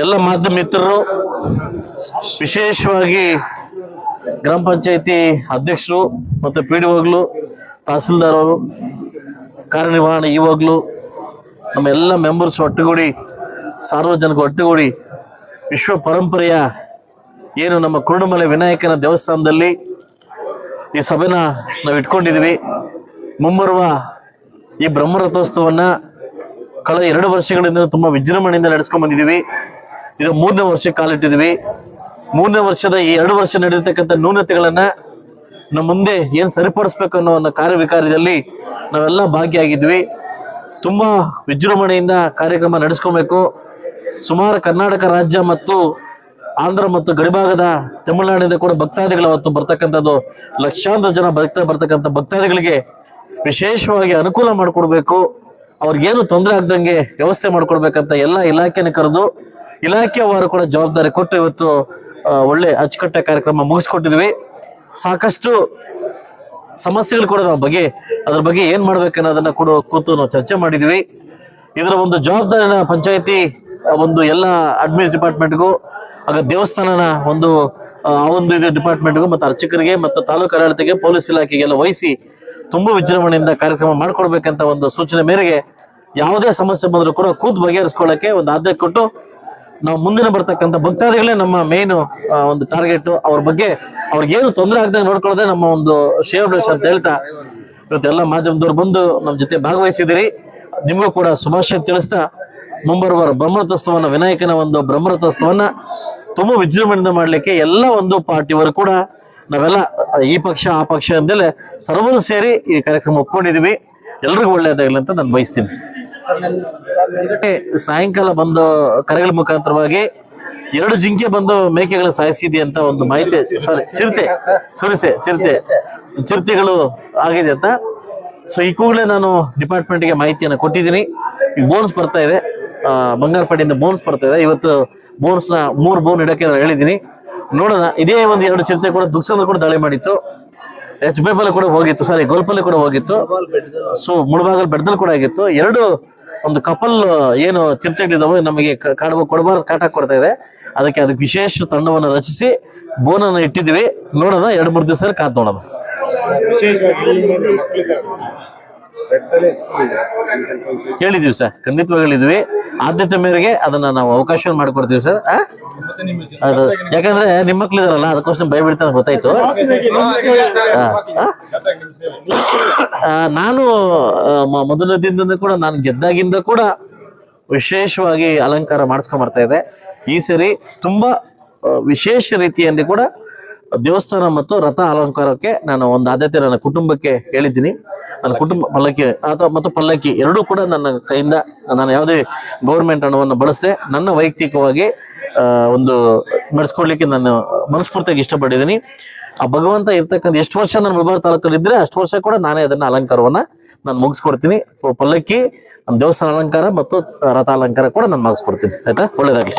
ಎಲ್ಲ ಮಾಧ್ಯಮ ಮಿತ್ರರು, ವಿಶೇಷವಾಗಿ ಗ್ರಾಮ ಪಂಚಾಯತಿ ಅಧ್ಯಕ್ಷರು ಮತ್ತು ಪಿ ಡಿ ಒಗಳು ತಹಸೀಲ್ದಾರ್ ಅವರು ಕಾರ್ಯನಿರ್ವಹಣೆ ಇವಾಗಲೂ ನಮ್ಮ ಎಲ್ಲ ಮೆಂಬರ್ಸ್ ಒಟ್ಟುಗೂಡಿ ಸಾರ್ವಜನಿಕ ಒಟ್ಟುಗೂಡಿ ವಿಶ್ವ ಪರಂಪರೆಯ ಏನು ನಮ್ಮ ಕುರುಡುಮಲೆ ವಿನಾಯಕನ ದೇವಸ್ಥಾನದಲ್ಲಿ ಈ ಸಭೆನ ನಾವು ಇಟ್ಕೊಂಡಿದ್ವಿ ಮುಂಬರುವ ಈ ಬ್ರಹ್ಮರಥೋತ್ಸವನ್ನ ಕಳೆದ ಎರಡು ವರ್ಷಗಳಿಂದ ತುಂಬ ವಿಜೃಂಭಣೆಯಿಂದ ನಡೆಸ್ಕೊಂಡ್ ಬಂದಿದ್ದೀವಿ ಇದು ಮೂರನೇ ವರ್ಷಕ್ಕೆ ಕಾಲಿಟ್ಟಿದ್ವಿ ಮೂರನೇ ವರ್ಷದ ಈ ಎರಡು ವರ್ಷ ನಡೆಯತಕ್ಕಂಥ ನ್ಯೂನತೆಗಳನ್ನ ನಮ್ಮ ಮುಂದೆ ಏನು ಸರಿಪಡಿಸ್ಬೇಕು ಅನ್ನೋ ಒಂದು ಕಾರ್ಯವಿಕಾರ್ಯದಲ್ಲಿ ನಾವೆಲ್ಲ ಭಾಗಿಯಾಗಿದ್ವಿ ತುಂಬಾ ವಿಜೃಂಭಣೆಯಿಂದ ಕಾರ್ಯಕ್ರಮ ನಡೆಸ್ಕೊಬೇಕು. ಸುಮಾರು ಕರ್ನಾಟಕ ರಾಜ್ಯ ಮತ್ತು ಆಂಧ್ರ ಮತ್ತು ಗಡಿಭಾಗದ ತಮಿಳುನಾಡಿನಿಂದ ಕೂಡ ಭಕ್ತಾದಿಗಳು ಅವತ್ತು ಬರ್ತಕ್ಕಂಥದ್ದು, ಲಕ್ಷಾಂತರ ಜನ ಭಕ್ತ ಬರ್ತಕ್ಕಂಥ ಭಕ್ತಾದಿಗಳಿಗೆ ವಿಶೇಷವಾಗಿ ಅನುಕೂಲ ಮಾಡಿಕೊಡ್ಬೇಕು. ಅವ್ರಿಗೇನು ತೊಂದರೆ ಆಗ್ದಂಗೆ ವ್ಯವಸ್ಥೆ ಮಾಡ್ಕೊಡ್ಬೇಕಂತ ಎಲ್ಲ ಇಲಾಖೆನ ಕರೆದು ಇಲಾಖೆಯವರು ಕೂಡ ಜವಾಬ್ದಾರಿ ಕೊಟ್ಟು ಇವತ್ತು ಒಳ್ಳೆ ಅಚ್ಚುಕಟ್ಟೆ ಕಾರ್ಯಕ್ರಮ ಮುಗಿಸ್ಕೊಟ್ಟಿದ್ವಿ. ಸಾಕಷ್ಟು ಸಮಸ್ಯೆಗಳು ಕೂಡ ನಾವು ಬಗ್ಗೆ, ಅದ್ರ ಬಗ್ಗೆ ಏನ್ ಮಾಡ್ಬೇಕನ್ನೋದನ್ನ ಕೂಡ ಕೂತು ನಾವು ಚರ್ಚೆ ಮಾಡಿದ್ವಿ. ಇದರ ಒಂದು ಜವಾಬ್ದಾರಿನ ಪಂಚಾಯತಿ ಒಂದು ಎಲ್ಲ ಅಡ್ಮಿನ್ ಡಿಪಾರ್ಟ್ಮೆಂಟ್ಗೂ, ಆಗ ದೇವಸ್ಥಾನನ ಒಂದು ಆ ಒಂದು ಇದು ಡಿಪಾರ್ಟ್ಮೆಂಟ್ಗೂ, ಮತ್ತು ಅರ್ಚಕರಿಗೆ, ಮತ್ತು ತಾಲೂಕು ಆಡಳಿತಕ್ಕೆ, ಪೊಲೀಸ್ ಇಲಾಖೆಗೆಲ್ಲ ವಹಿಸಿ ತುಂಬಾ ವಿಜೃಂಭಣೆಯಿಂದ ಕಾರ್ಯಕ್ರಮ ಮಾಡ್ಕೊಡ್ಬೇಕಂತ ಒಂದು ಸೂಚನೆ ಮೇರೆಗೆ ಯಾವುದೇ ಸಮಸ್ಯೆ ಬಂದರೂ ಕೂಡ ಕೂತ್ ಬಗೆಹರಿಸ್ಕೊಳ್ಳಕ್ಕೆ ಒಂದು ಆದ್ಯತೆ ಕೊಟ್ಟು ನಾವು ಮುಂದಿನ ಬರ್ತಕ್ಕಂಥ ಭಕ್ತಾದಿಗಳೇ ನಮ್ಮ ಮೇನ್ ಒಂದು ಟಾರ್ಗೆಟ್ ಅವ್ರ ಬಗ್ಗೆ ಅವ್ರಿಗೇನು ತೊಂದರೆ ಆಗದಂಗೆ ನೋಡ್ಕೊಳ್ಳೋದೇ ನಮ್ಮ ಒಂದು ಶೇರ್ ಅಂತ ಹೇಳ್ತಾ ಇವತ್ತೆಲ್ಲ ಮಾಧ್ಯಮದವ್ರು ಬಂದು ನಮ್ಮ ಜೊತೆ ಭಾಗವಹಿಸಿದಿರಿ ನಿಮಗೂ ಕೂಡ ಶುಭಾಶಯ ತಿಳಿಸ್ತಾ ಮುಂಬರುವ ಬ್ರಹ್ಮರಥೋತ್ಸವನ ವಿನಾಯಕನ ಒಂದು ಬ್ರಹ್ಮರಥೋತ್ಸವನ್ನ ತುಂಬಾ ವಿಜೃಂಭಣೆಯಿಂದ ಮಾಡಲಿಕ್ಕೆ ಎಲ್ಲ ಒಂದು ಪಾರ್ಟಿಯವರು ಕೂಡ ನಾವೆಲ್ಲ ಈ ಪಕ್ಷ, ಆ ಪಕ್ಷ ಅಂತೇಳಿ ಸರ್ವರು ಸೇರಿ ಈ ಕಾರ್ಯಕ್ರಮ ಒಪ್ಕೊಂಡಿದೀವಿ. ಎಲ್ರಿಗೂ ಒಳ್ಳೆಯದಾಗಲಿ ಅಂತ ನಾನು ಬಯಸ್ತೀನಿ. ಸಾಯಂಕಾಲ ಬಂದು ಕರೆಗಳ ಮುಖಾಂತರವಾಗಿ ಎರಡು ಜಿಂಕೆ ಬಂದು ಮೇಕೆಗಳ ಸಾಯಿಸಿದೆ ಅಂತ ಒಂದು ಮಾಹಿತಿ ಸಾರಿ ಚಿರತೆ, ಸುರಿಸೆ, ಚಿರತೆ, ಚಿರತೆಗಳು ಆಗಿದೆ ಅಂತ. ಸೊ ಈ ಕೂಡಲೇ ನಾನು ಡಿಪಾರ್ಟ್ಮೆಂಟ್ಗೆ ಮಾಹಿತಿಯನ್ನು ಕೊಟ್ಟಿದ್ದೀನಿ. ಈಗ ಬೋನ್ಸ್ ಬರ್ತಾ ಇದೆ. ಬಂಗಾರಪೇಟೆಯಿಂದ ಬೋನ್ಸ್ ಬರ್ತಾ ಇದೆ. ಇವತ್ತು ಬೋನ್ಸ್ನ ಮೂರು ಬೋನ್ ಇಡಕ್ಕೆ ಹೇಳಿದ್ದೀನಿ. ನೋಡೋಣ. ಇದೇ ಒಂದು ಎರಡು ಚಿರತೆ ಕೂಡ ದುಕ್ಸಂದ್ರ ಕೂಡ ದಾಳಿ ಮಾಡಿತ್ತು. ಎಚ್ ಬೇಬಲ್ ಕೂಡ ಹೋಗಿತ್ತು. ಸಾರಿ ಗೋಲ್ಪಲ್ಲಿ ಕೂಡ ಹೋಗಿತ್ತು. ಸೊ ಮುಳಬಾಗಲ್ ಬೆಡ್ದಲ್ಲಿ ಕೂಡ ಆಗಿತ್ತು. ಎರಡು ಒಂದು ಕಪಲ್ ಏನು ಚಿರತೆಗಳಿದಾವೆ, ನಮಗೆ ಕಾಡಬ ಕೊಡಬಾರ್ದು, ಕಾಟ ಕೊಡ್ತಾ ಇದೆ. ಅದಕ್ಕೆ ಅದಕ್ಕೆ ವಿಶೇಷ ತಂಡವನ್ನು ರಚಿಸಿ ಬೋನನ್ನು ಇಟ್ಟಿದ್ದೀವಿ. ನೋಡೋಣ, ಎರಡು ಮೂರು ದಿವಸ ಕಾದ್ ನೋಡೋಣ. ಕೇಳಿದೀವಿ ಸರ್ ಖಂಡಿತವಾಗಿ ಹೇಳಿದ್ವಿ ಆದ್ಯತೆ ಮೇರೆಗೆ ಅದನ್ನ ನಾವು ಅವಕಾಶ ಮಾಡಿಕೊಡ್ತೀವಿ ಸರ್? ಅದು ಯಾಕಂದ್ರೆ ನಿಮ್ಮ ಮಕ್ಳಿದಾರಲ್ಲ ಅದಕ್ಕೋಸ್ಕರ ಭಯ ಬೀಳ್ತಾನೆ ಗೊತ್ತಾಯ್ತು. ನಾನು ಮೊದಲ ದಿನದಿಂದ ಕೂಡ ನಾನು ಗೆದ್ದಾಗಿಂದ ಕೂಡ ವಿಶೇಷವಾಗಿ ಅಲಂಕಾರ ಮಾಡಿಸ್ಕೊಂಡ್ ಬರ್ತಾ ಇದೆ ಈ ಸರಿ ತುಂಬಾ ವಿಶೇಷ ರೀತಿಯಲ್ಲಿ ಕೂಡ ದೇವಸ್ಥಾನ ಮತ್ತು ರಥ ಅಲಂಕಾರಕ್ಕೆ ನಾನು ಒಂದು ಆದ್ಯತೆ ನನ್ನ ಕುಟುಂಬಕ್ಕೆ ಹೇಳಿದ್ದೀನಿ. ನನ್ನ ಕುಟುಂಬ ಪಲ್ಲಕ್ಕಿ ಅಥವಾ ಮತ್ತು ಪಲ್ಲಕ್ಕಿ ಎರಡೂ ಕೂಡ ನನ್ನ ಕೈಯಿಂದ ನಾನು ಯಾವುದೇ ಗೌರ್ಮೆಂಟ್ ಹಣವನ್ನು ಬಳಸದೆ ನನ್ನ ವೈಯಕ್ತಿಕವಾಗಿ ಒಂದು ನಡೆಸ್ಕೊಡ್ಲಿಕ್ಕೆ ನಾನು ಮನಸ್ಫೂರ್ತಿಯಾಗಿ ಇಷ್ಟಪಟ್ಟಿದ್ದೀನಿ. ಆ ಭಗವಂತ ಇರ್ತಕ್ಕಂಥ ಎಷ್ಟು ವರ್ಷ ನಾನು ಮುಳಬಾರ್ ತಾಲೂಕಲ್ಲಿ ಇದ್ರೆ ಅಷ್ಟು ವರ್ಷ ಕೂಡ ನಾನೇ ಅದನ್ನ ಅಲಂಕಾರವನ್ನ ನಾನು ಮುಗಿಸ್ಕೊಡ್ತೀನಿ. ಪಲ್ಲಕ್ಕಿ, ನಮ್ಮ ದೇವಸ್ಥಾನ ಅಲಂಕಾರ ಮತ್ತು ರಥ ಅಲಂಕಾರ ಕೂಡ ನಾನು ಮುಗಿಸ್ಕೊಡ್ತೀನಿ. ಆಯ್ತಾ? ಒಳ್ಳೇದಾಗ್ಲಿ.